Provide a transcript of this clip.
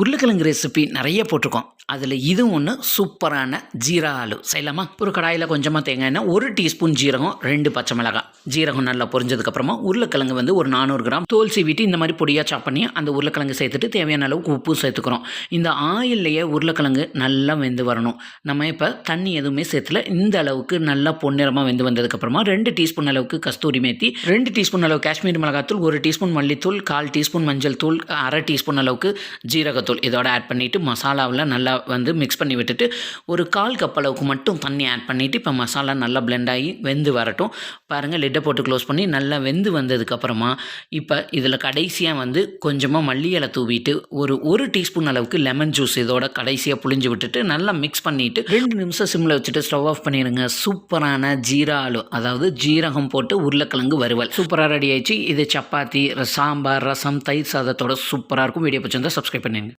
உருளைக்கிழங்கு ரெசிபி நிறைய போட்டிருக்கோம். அதில் இது ஒன்று சூப்பரான ஜீரா ஆலு செய்யலாமா? ஒரு கடாயில் கொஞ்சமாக தேங்காய் எண்ணெய் ஒரு டீஸ்பூன் ஜீரகம் ரெண்டு பச்சை மிளகாய். ஜீரகம் நல்லா பொரிஞ்சதுக்கப்புறமா உருளைக்கிழங்கு வந்து ஒரு நானூறு கிராம். தோல் சீவிட்டு இந்த மாதிரி பொடியாக சாப் பண்ணி அந்த உருளைக்கிழங்கு சேர்த்துட்டு தேவையான அளவுக்கு உப்பு சேர்த்துக்கிறோம். இந்த ஆயில்லையே உருளைக்கிழங்கு நல்லா வெந்து வரணும். நம்ம இப்போ தண்ணி எதுவுமே சேர்த்துல இந்த அளவுக்கு நல்லா பொன்னிறமாக வெந்து வந்ததுக்கப்புறமா ரெண்டு டீஸ்பூன் அளவுக்கு கஸ்தூரி மேத்தி ரெண்டு டீஸ்பூன் அளவு காஷ்மீர் மிளகாத்தூள் ஒரு டீஸ்பூன் மல்லித்தூள் கால் டீஸ்பூன் மஞ்சள் தூள் அரை டீஸ்பூன் அளவுக்கு ஜீரகத்தூள் இதோட ஆட் பண்ணிவிட்டு மசாலாவில் நல்லா வந்து மிக்ஸ் பண்ணி விட்டுட்டு ஒரு கால் கப் அளவுக்கு மட்டும் தண்ணி ஆட் பண்ணிவிட்டு இப்போ மசாலா நல்லா பிளெண்ட் ஆகி வெந்து வரட்டும். பாருங்கள் லிட்டை போட்டு க்ளோஸ் பண்ணி நல்லா வெந்து வந்ததுக்கப்புறமா இப்போ இதில் கடைசியாக வந்து கொஞ்சமாக மல்லி இலை தூவிட்டு ஒரு ஒரு டீஸ்பூன் அளவுக்கு லெமன் ஜூஸ் இதோட கடைசியாக புளிஞ்சு விட்டுட்டு நல்லா மிக்ஸ் பண்ணிவிட்டு ரெண்டு நிமிஷம் சிம்மில் வச்சுட்டு ஸ்டவ் ஆஃப் பண்ணிடுங்க சூப்பரான ஜீரா ஆலு அதாவது ஜீரகம் போட்டு உருளைக்கிழங்கு வறுவல். சூப்பராக ரெடி ஆயிடுச்சு. இது சப்பாத்தி சாம்பார் ரசம் தயிர் சாதத்தோட சூப்பராக இருக்கும். வீடியோ பிடிச்சிருந்தா சப்ஸ்கிரைப் பண்ணிடுங்க